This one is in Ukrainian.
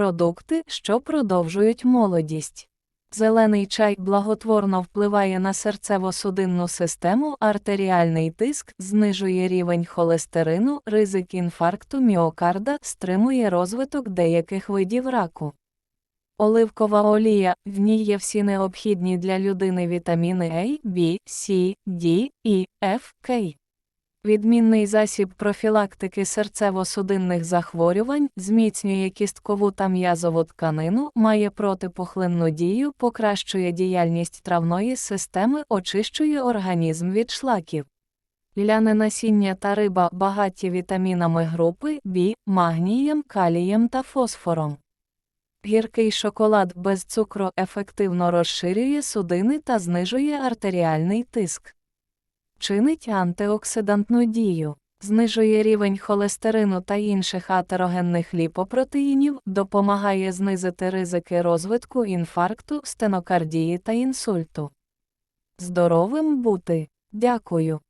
Продукти, що продовжують молодість. Зелений чай благотворно впливає на серцево-судинну систему, артеріальний тиск, знижує рівень холестерину, ризик інфаркту міокарда, стримує розвиток деяких видів раку. Оливкова олія в ній є всі необхідні для людини вітаміни А, Б, С, Д, І, Ф, К. Відмінний засіб профілактики серцево-судинних захворювань зміцнює кісткову та м'язову тканину, має протипухлинну дію, покращує діяльність травної системи, очищує організм від шлаків. Ляне насіння та риба багаті вітамінами групи Б, магнієм, калієм та фосфором. Гіркий шоколад без цукру ефективно розширює судини та знижує артеріальний тиск. Чинить антиоксидантну дію, знижує рівень холестерину та інших атерогенних ліпопротеїнів, допомагає знизити ризики розвитку інфаркту, стенокардії та інсульту. Здоровим бути. Дякую.